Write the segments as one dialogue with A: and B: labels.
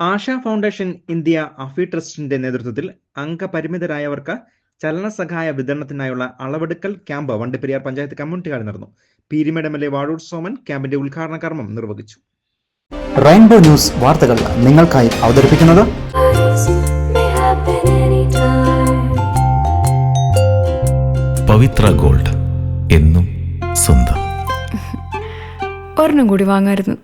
A: ആശ foundation India Afi ട്രസ്റ്റിന്റെ നേതൃത്വത്തിൽ അംഗപരിമിതരായവർക്ക് ചലനസഹായ വിതരണത്തിനായുള്ള അളവെടുക്കൽ ക്യാമ്പ് വണ്ടിപ്പെരിയാർ പഞ്ചായത്ത് കമ്മ്യൂണിറ്റി ഹാളിൽ നടന്നു. Peerumade M L A Vazhoor Soman ക്യാമ്പിന്റെ ഉദ്ഘാടന കർമ്മം നിർവഹിച്ചു.
B: റെയിൻബോ ന്യൂസ് വാർത്തകൾ നിങ്ങൾക്കായി അവതരിപ്പിക്കുന്നത്.
C: പവിത്ര ഗോൾഡ് എന്നും സ്വന്തം.
D: ഒരെണ്ണം കൂടി വാങ്ങായിരുന്നു.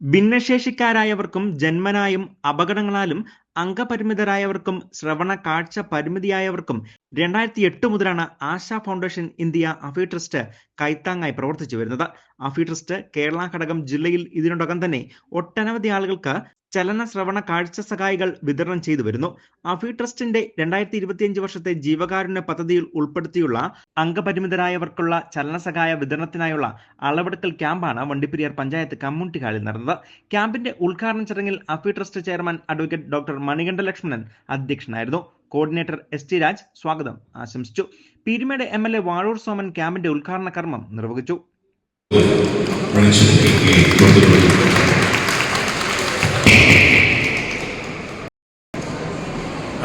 A: ഭിന്നശേഷിക്കാരായവർക്കും ജന്മനായും അപകടങ്ങളാലും അംഗപരിമിതരായവർക്കും ശ്രവണ കാഴ്ച പരിമിതിയായവർക്കും രണ്ടായിരത്തി എട്ട് മുതലാണ് Asha foundation India Afi trust കൈത്താങ്ങായി പ്രവർത്തിച്ചു വരുന്നത്. അഫി ട്രസ്റ്റ് കേരള ഘടകം ജില്ലയിൽ ഇതിനോടകം തന്നെ ഒട്ടനവധി ആളുകൾക്ക് ചലന ശ്രവണ കാഴ്ച സഹായികൾ വിതരണം ചെയ്തു വരുന്നു. അഫി ട്രസ്റ്റിന്റെ രണ്ടായിരത്തി ഇരുപത്തിയഞ്ച് വർഷത്തെ ജീവകാരുണ്യ പദ്ധതിയിൽ ഉൾപ്പെടുത്തിയുള്ള അംഗപരിമിതരായവർക്കുള്ള ചലന സഹായ വിതരണത്തിനായുള്ള അളവെടുക്കൽ ക്യാമ്പാണ് വണ്ടിപ്പെരിയാർ പഞ്ചായത്ത് കമ്മ്യൂണിറ്റി ഹാളിൽ നടന്നത്. ക്യാമ്പിന്റെ ഉദ്ഘാടന ചടങ്ങിൽ Afi trust chairman advocate doctor Manikanta Lakshmanan അധ്യക്ഷനായിരുന്നു. കോർഡിനേറ്റർ എസ് ടി രാജ് സ്വാഗതം ആശംസിച്ചു. Peerumade M L A Vazhoor Soman ക്യാമ്പിന്റെ ഉദ്ഘാടന കർമ്മം നിർവഹിച്ചു.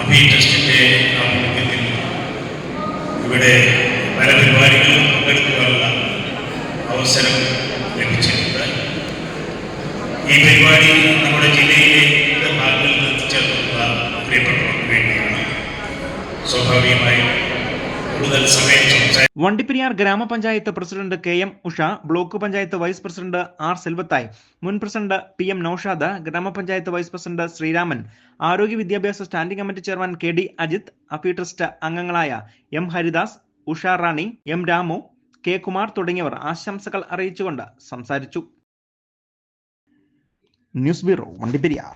E: അഭി ട്രസ്റ്റിന്റെ ആഭിമുഖ്യത്തിൽ ഇവിടെ പല പരിപാടികളും പങ്കെടുക്കുവാനുള്ള അവസരം ലഭിച്ചിട്ടുണ്ട്. ഈ പരിപാടി നമ്മുടെ ജില്ലയിലെ വിവിധ ഭാഗങ്ങളിൽ നിന്ന് ചേർന്നുള്ള പ്രിയപ്പെട്ടവർക്ക് വേണ്ടിയാണ്. സ്വാഭാവികമായും കൂടുതൽ സമയം സംസാരിക്കും.
A: വണ്ടിപ്പെരിയാർ ഗ്രാമപഞ്ചായത്ത് president K M Usha block panchayat vice president R Selvathai മുൻ പ്രസിഡന്റ് പി എം നൌഷാദ് ഗ്രാമപഞ്ചായത്ത് വൈസ് പ്രസിഡന്റ് ശ്രീരാമൻ ആരോഗ്യ വിദ്യാഭ്യാസ standing committee chairman K D Ajith Afi trust അംഗങ്ങളായ M Haridas Usha Rani M Ramu K Kumar തുടങ്ങിയവർ ആശംസകൾ അറിയിച്ചുകൊണ്ട് സംസാരിച്ചു. News bureau Vandiperiyar.